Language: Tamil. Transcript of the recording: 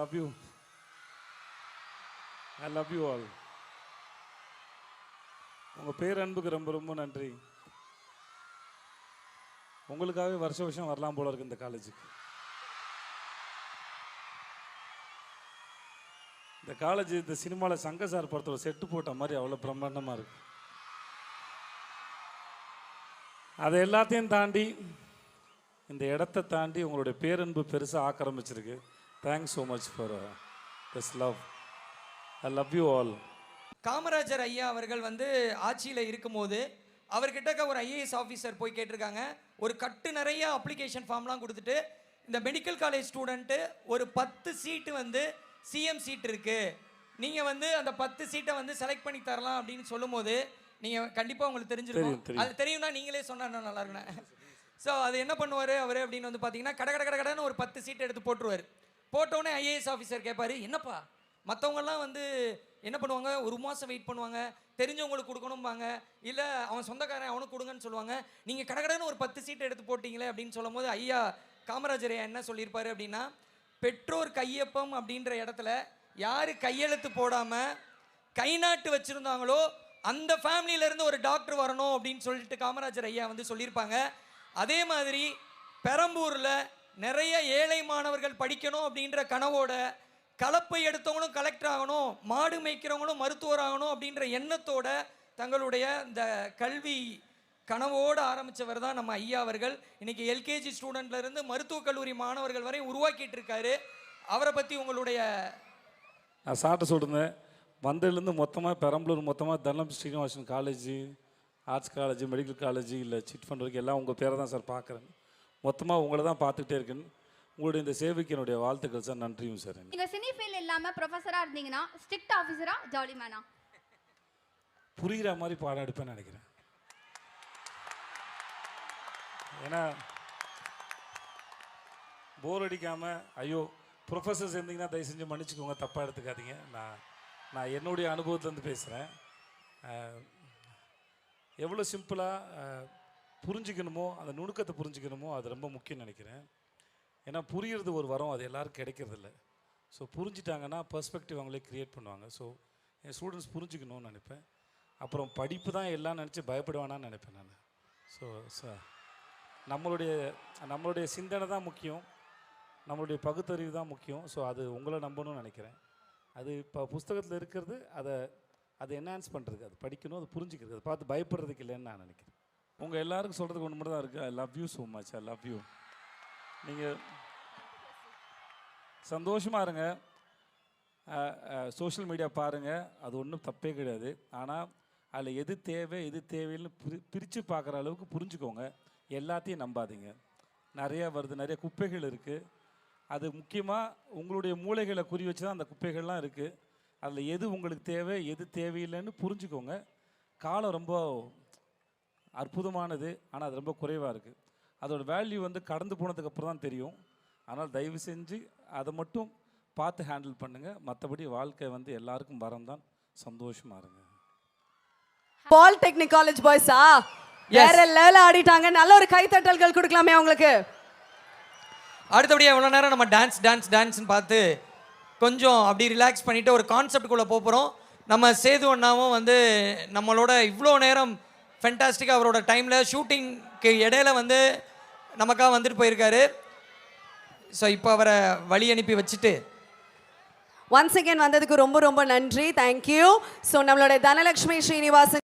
love you. I love you all உங்கள் பேரன்புக்கு ரொம்ப ரொம்ப நன்றி. உங்களுக்காகவே வருஷ வருஷம் வரலாம் போல இருக்கு இந்த காலேஜுக்கு இந்த காலேஜ் இந்த சினிமாவில் சங்க சார் படத்தில் செட்டு போட்ட மாதிரி அவ்வளோ பிரம்மாண்டமாக இருக்கு. அதை எல்லாத்தையும் தாண்டி இந்த இடத்த தாண்டி உங்களுடைய பேரன்பு பெருசாக ஆக்கிரமிச்சிருக்கு. Thanks so much for this love I love you all Kamarajar ஐயா அவர்கள் வந்து ஆட்சியில் இருக்கும்போது அவர்கிட்ட ஒரு ஐஏஎஸ் ஆஃபீஸர் போய் கேட்டிருக்காங்க. ஒரு கட்டு நிறைய அப்ளிகேஷன் ஃபார்ம்லாம் கொடுத்துட்டு இந்த மெடிக்கல் காலேஜ் ஸ்டூடெண்ட்டு ஒரு பத்து சீட்டு வந்து சிஎம் சீட் இருக்கு. நீங்கள் வந்து அந்த பத்து சீட்டை வந்து செலக்ட் பண்ணி தரலாம் அப்படின்னு சொல்லும்போது நீங்கள் கண்டிப்பாக உங்களுக்கு தெரிஞ்சிருக்கும். அது தெரியும்னா நீங்களே சொன்னா இன்னும் நல்லா இருக்குண்ணே ஸோ அது என்ன பண்ணுவார் அவர் அப்படின்னு வந்து பார்த்தீங்கன்னா கட கட கட கடன்னு ஒரு பத்து சீட் எடுத்து போட்டுருவார். போட்டோடனே ஐஏஎஸ் ஆஃபீஸர் கேட்பாரு என்னப்பா? மற்றவங்கெல்லாம் வந்து என்ன பண்ணுவாங்க? ஒரு மாதம் வெயிட் பண்ணுவாங்க. தெரிஞ்சவங்களுக்கு கொடுக்கணும்பாங்க. இல்லை அவன் சொந்தக்காரன் அவனுக்கு கொடுங்கன்னு சொல்லுவாங்க. நீங்கள் கடகடன்னு ஒரு பத்து சீட் எடுத்து போட்டிங்களே அப்படின்னு சொல்லும்போது ஐயா காமராஜர் ஐயா என்ன சொல்லியிருப்பாரு அப்படின்னா பெற்றோர் கையொப்பம் அப்படின்ற இடத்துல யார் கையெழுத்து போடாமல் கை நாட்டு வச்சுருந்தாங்களோ அந்த ஃபேமிலியில இருந்து ஒரு டாக்டர் வரணும் அப்படின்னு சொல்லிட்டு காமராஜர் ஐயா வந்து சொல்லியிருப்பாங்க. அதே மாதிரி பெரம்பூரில் நிறைய ஏழை மாணவர்கள் படிக்கணும் அப்படின்ற கனவோட கலப்பை எடுத்தவங்களும் கலெக்டர் ஆகணும் மாடு மேய்க்கிறவங்களும் மருத்துவர் ஆகணும் அப்படின்ற எண்ணத்தோட தங்களுடைய இந்த கல்வி கனவோடு ஆரம்பித்தவர் தான் நம்ம ஐயா அவர்கள். இன்றைக்கி எல்கேஜி ஸ்டூடெண்ட்லேருந்து மருத்துவக் கல்லூரி மாணவர்கள் வரை உருவாக்கிட்டு இருக்காரு அவரை பற்றி உங்களுடைய நான் சாப்பிட்டு சொல்லிருந்தேன். வந்ததுலேருந்து மொத்தமாக பெரம்பலூர் மொத்தமாக Dhanam Srinivasan college arts college medical college இல்லை சிட் ஃபண்ட் வரைக்கும் எல்லாம் உங்கள் பேரை தான் சார் பார்க்குறேன். மொத்தமாக உங்களை தான் பார்த்துக்கிட்டே இருக்கேன். உங்களுடைய இந்த சேவைக்கு என்னுடைய வாழ்த்துக்கள் சார் நன்றியும் சார் நீங்க சினி ஃபீல்ட் இல்லாம ப்ரொஃபஸரா இருந்தீங்கன்னா ஸ்ட்ரிக்ட் ஆஃபீஸரா ஜாலி மேனா புரிகிற மாதிரி பாடம் எடுப்பேன்னு நினைக்கிறேன். ஏன்னா போர் அடிக்காமல் ஐயோ ப்ரொஃபஸர்ஸ் இருந்தீங்கன்னா தயவு செஞ்சு மன்னிச்சுக்கோங்க தப்பாக எடுத்துக்காதீங்க. நான் நான் என்னுடைய அனுபவத்துலேருந்து பேசுகிறேன் எவ்வளோ சிம்பிளாக புரிஞ்சுக்கணுமோ அந்த நுணுக்கத்தை புரிஞ்சுக்கணுமோ அது ரொம்ப முக்கியம் நினைக்கிறேன். ஏன்னா புரியுறது ஒரு வரம் அது எல்லோரும் கிடைக்கிறதில்ல. ஸோ புரிஞ்சிட்டாங்கன்னா பர்ஸ்பெக்டிவ் அவங்களே க்ரியேட் பண்ணுவாங்க. ஸோ என் ஸ்டூடெண்ட்ஸ் புரிஞ்சுக்கணும்னு நினைப்பேன். அப்புறம் படிப்பு தான் எல்லாம் நினச்சி பயப்படுவானான்னு நினைப்பேன் நான். ஸோ ஸோ நம்மளுடைய நம்மளுடைய சிந்தனை தான் முக்கியம். நம்மளுடைய பகுத்தறிவு தான் முக்கியம். ஸோ அது உங்களை நம்பணும்னு நினைக்கிறேன். அது இப்போ புஸ்தகத்தில் இருக்கிறது அதை அதை என்ஹான்ஸ் பண்ணுறதுக்கு அது படிக்கணும் அது புரிஞ்சுக்கிறது அதை பார்த்து பயப்படுறதுக்கு இல்லைன்னு நான் நினைக்கிறேன். உங்கள் எல்லாருக்கும் சொல்கிறதுக்கு ஒன்று மட்டும் தான் இருக்குது I love you so much I love you நீங்கள் சந்தோஷமாக இருங்க சோஷியல் மீடியா பாருங்கள் அது ஒன்றும் தப்பே கிடையாது. ஆனால் அதில் எது தேவை எது தேவைன்னு பிரி பிரித்து பார்க்குற அளவுக்கு புரிஞ்சுக்கோங்க. எல்லாத்தையும் நம்பாதீங்க. நிறையா வருது. நிறைய குப்பைகள் இருக்குது அது முக்கியமாக உங்களுடைய மூளைகளை குறி வச்சு தான் அந்த குப்பைகள்லாம் இருக்குது அதில் எது உங்களுக்கு தேவை எது தேவையில்லைன்னு புரிஞ்சுக்கோங்க. காலம் ரொம்ப அற்புதமானது ஆனால் அது ரொம்ப குறைவாக இருக்குது அதோட வேல்யூ வந்து கடந்து போனதுக்கு அப்புறம் தான் தெரியும். ஆனால் தயவு செஞ்சு அதை மட்டும் பார்த்து ஹேண்டில் பண்ணுங்கள் மற்றபடி வாழ்க்கை வந்து எல்லாருக்கும் வரம் தான். சந்தோஷமாக இருங்க. பாலிடெக்னிக் காலேஜ் பாய்ஸா வேற லெவல ஆடிட்டாங்க. நல்ல ஒரு கைத்தட்டல்கள் கொடுக்கலாமே அவங்களுக்கு. அடுத்தபடியாக எவ்வளோ நேரம் நம்ம டான்ஸ் டான்ஸ் டான்ஸ்னு பார்த்து கொஞ்சம் அப்படி ரிலாக்ஸ் பண்ணிவிட்டு ஒரு கான்செப்டுக்குள்ளே போகிறோம் நம்ம சேது அண்ணாவும் வந்து நம்மளோட இவ்வளோ நேரம் ஃபென்டாஸ்டிக்காக அவரோட டைமில் ஷூட்டிங்க்கு இடையில வந்து நமக்காக வந்துட்டு போயிருக்காரு. ஸோ இப்போ அவரை வழி அனுப்பி வச்சுட்டு ஒன்ஸ் அகேன் வந்ததுக்கு ரொம்ப ரொம்ப நன்றி. தேங்க்யூ ஸோ நம்மளோட தனலட்சுமி ஸ்ரீனிவாசன்